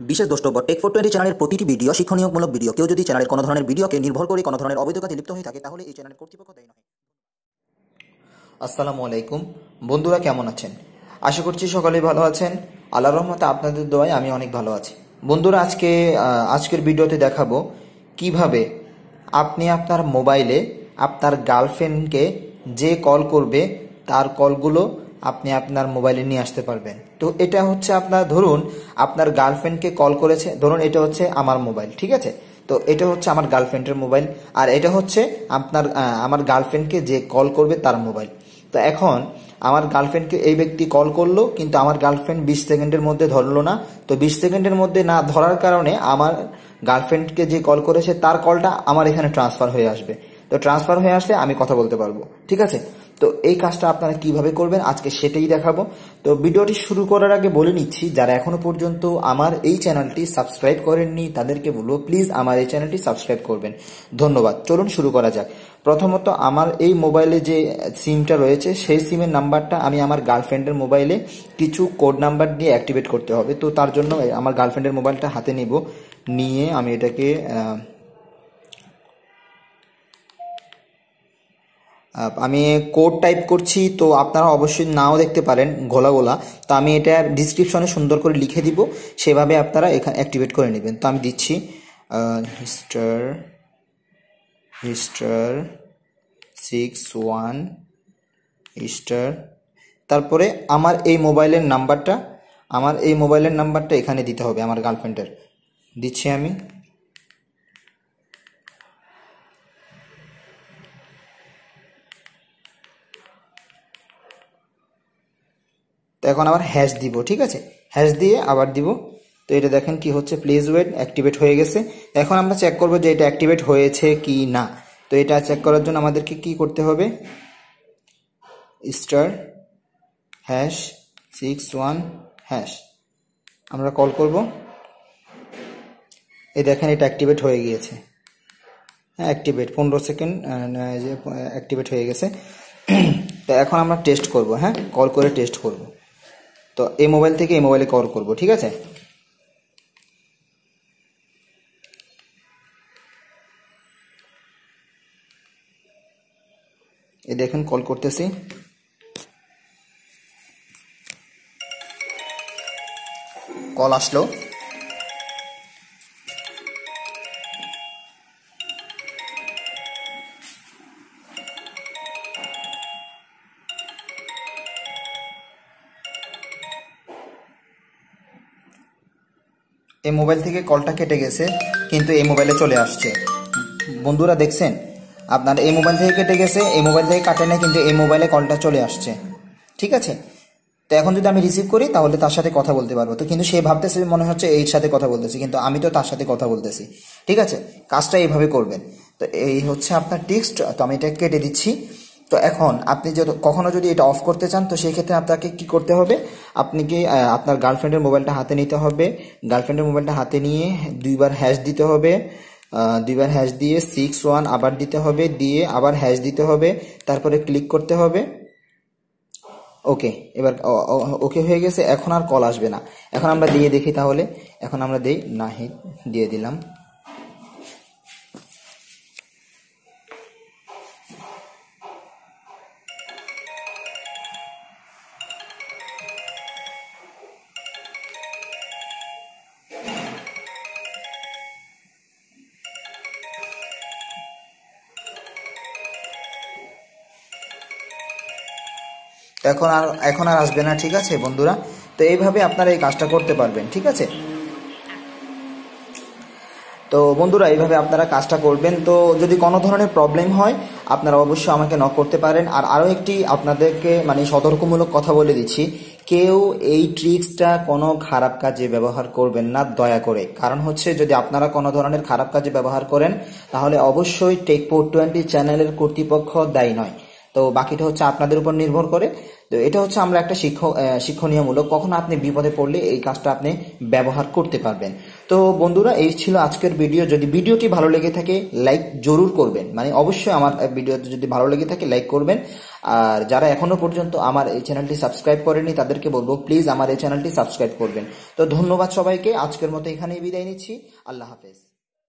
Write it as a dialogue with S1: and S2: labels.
S1: বিশেষ দ্রষ্টব্য take four twenty চ্যানেলের প্রতিটি ভিডিও শিক্ষণীয়মূলক ভিডিও কেউ যদি চ্যানেলের কোনো ধরনের ভিডিওকে নির্ভর করে, কোনো ধরনের অবৈধ কাজে লিপ্ত হয়ে থাকে, তাহলে এই চ্যানেলের কর্তৃপক্ষ দায়ী নয়।
S2: আসসালামু আলাইকুম। বন্ধুরা, কেমন আছেন? আশা করছি সকলেই ভালো আছেন। আল্লাহ রহমতে আপনাদের দোয়ায় আমি অনেক ভালো আছি। বন্ধুরা, আজকে আজকের ভিডিওতে দেখাবো কীভাবে আপনি আপনার মোবাইলে আপনার গার্লফ্রেন্ডকে যে কল করবে, তার কলগুলো আপনি আপনার মোবাইলে নিয়ে আসতে পারবেন। তো এটা হচ্ছে আপনার, ধরুন আপনার গার্লফ্রেন্ডকে কল করেছে, ধরুন এটা হচ্ছে আমার মোবাইল, ঠিক আছে? তো এটা হচ্ছে আমার গার্লফ্রেন্ডের মোবাইল, আর এটা হচ্ছে আপনার আমার গার্লফ্রেন্ডকে যে কল করবে তার মোবাইল। তো এখন আমার গার্লফ্রেন্ডকে এই ব্যক্তি কল করল, কিন্তু আমার গার্লফ্রেন্ড বিশ সেকেন্ডের মধ্যে ধরলো না। তো বিশ সেকেন্ডের মধ্যে না ধরার কারণে আমার গার্লফ্রেন্ডকে যে কল করেছে, তার কলটা আমার এখানে ট্রান্সফার হয়ে আসবে। তো ট্রান্সফার হয়ে আসলে আমি কথা বলতে পারব, ঠিক আছে? তো এই কাজটা আপনারা কীভাবে করবেন আজকে সেটাই দেখাবো। তো ভিডিওটি শুরু করার আগে বলে নিচ্ছি, যারা এখনও পর্যন্ত আমার এই চ্যানেলটি সাবস্ক্রাইব করেননি, তাদেরকে বলব, প্লিজ আমার এই চ্যানেলটি সাবস্ক্রাইব করবেন। ধন্যবাদ। চলুন শুরু করা যাক। প্রথমত আমার এই মোবাইলে যে সিমটা রয়েছে, সেই সিমের নাম্বারটা আমি আমার গার্লফ্রেন্ডের মোবাইলে কিছু কোড নাম্বার দিয়ে অ্যাক্টিভেট করতে হবে। তো তার জন্য আমার গার্লফ্রেন্ডের মোবাইলটা হাতে নিব। নিয়ে আমি এটাকে আমি কোড টাইপ করছি, তো আপনারা অবশ্যই নাও দেখতে পারেন গোলা গোলা। তো আমি এটা ডিসক্রিপশনে সুন্দর করে লিখে দিব, সেভাবে আপনারা এখানে অ্যাক্টিভেট করে নেবেন। তো আমি দিচ্ছি হিস্টার হিস্টার সিক্স ওয়ান স্টার তারপরে আমার এই মোবাইলের নাম্বারটা, আমার এই মোবাইলের নাম্বারটা এখানে দিতে হবে, আমার গার্লফ্রেন্ডের দিচ্ছি আমি। এখন আবার হ্যাশ দিব, ঠিক আছে? হ্যাশ দিয়ে আবার দিব। তো এটা দেখেন কি হচ্ছে প্লিজ ওয়েট অ্যাক্টিভেট হয়ে গেছে। এখন আমরা চেক করব যে এটা অ্যাক্টিভেট হয়েছে কি না। তো এটা চেক করার জন্য আমাদেরকে কি করতে হবে? Star hash six one hash আমরা কল করব। এই দেখেন এটা অ্যাক্টিভেট হয়ে গিয়েছে। হ্যাঁ অ্যাক্টিভেট পনেরো সেকেন্ড অ্যাক্টিভেট হয়ে গেছে। তো এখন আমরা টেস্ট করব হ্যাঁ? কল করে টেস্ট করব। তো এই মোবাইল থেকে এই মোবাইলে কল করব, ঠিক আছে? এই দেখেন কল করতেছি। কল আসলো। এই মোবাইল থেকে কলটা কেটে গেছে, কিন্তু এই মোবাইলে চলে আসছে। বন্ধুরা দেখছেন? আপনার এই মোবাইল থেকে কেটে গেছে, এই মোবাইল থেকে কাটে না কিন্তু এই মোবাইলে কলটা চলে আসছে। ঠিক আছে? তো এখন যদি আমি রিসিভ করি, তাহলে তার সাথে কথা বলতে পারব। তো কিন্তু সে ভাবতেছে, মনে হচ্ছে এর সাথে কথা বলতেছি, কিন্তু আমি তো তার সাথে কথা বলতেছি। ঠিক আছে? কাজটা এইভাবে করবেন। তো এই হচ্ছে আপনার টেক্সট তো আমি এটা কেটে দিচ্ছি। তো এখন আপনি যদি কখনো যদি এটা অফ করতে চান, তো সেই ক্ষেত্রে আপনাকে কি করতে হবে? আপনি কি আপনার গার্লফ্রেন্ডের মোবাইলটা হাতে নিতে হবে। গার্লফ্রেন্ডের মোবাইলটা হাতে নিয়ে দুইবার হ্যাশ দিতে হবে। দুইবার হ্যাশ দিয়ে সিক্স ওয়ান আবার দিতে হবে, দিয়ে আবার হ্যাশ দিতে হবে, তারপরে ক্লিক করতে হবে। ওকে এবার ওকে হয়ে গেছে, এখন আর কল আসবে না। এখন আমরা দিয়ে দেখি তাহলে। এখন আমরা দেই নাহিদ, দিয়ে দিলাম। এখন আর এখন আর আসবে না, ঠিক আছে, বন্ধুরা? তো এইভাবে আপনারা এই কাজটা করতে পারবেন, ঠিক আছে? তো বন্ধুরা, এইভাবে আপনারা কাজটা করবেন। তো যদি কোনো ধরনের প্রবলেম হয়, আপনারা অবশ্যই আমাকে নক করতে পারেন। আর আরও একটি আপনাদেরকে মানে সতর্কমূলক কথা বলে দিচ্ছি, কেউ এই ট্রিক্সটা কোনো খারাপ কাজে ব্যবহার করবেন না, দয়া করে। কারণ হচ্ছে, যদি আপনারা কোনো ধরনের খারাপ কাজে ব্যবহার করেন, তাহলে অবশ্যই টেক ফোর টোয়েন্টি চ্যানেলের কর্তৃপক্ষ দায়ী নয়। তো বাকিটা হচ্ছে আপনাদের উপর নির্ভর করে। তো এটা হচ্ছে আমরা একটা শিক্ষক শিক্ষণীয়মূলক। কখন আপনি বিপদে পড়লে এই কাজটা আপনি ব্যবহার করতে পারবেন। তো বন্ধুরা, এই ছিল আজকের ভিডিও। যদি ভিডিওটি ভালো লেগে থাকে, লাইক জরুর করবেন। মানে অবশ্যই আমার ভিডিওতে যদি ভালো লেগে থাকে, লাইক করবেন। আর যারা এখনও পর্যন্ত আমার এই চ্যানেলটি সাবস্ক্রাইব করেনি তাদেরকে বলব, প্লিজ আমার এই চ্যানেলটি সাবস্ক্রাইব করবেন। তো ধন্যবাদ সবাইকে। আজকের মতো এখানেই বিদায় নিচ্ছি। আল্লাহ হাফেজ।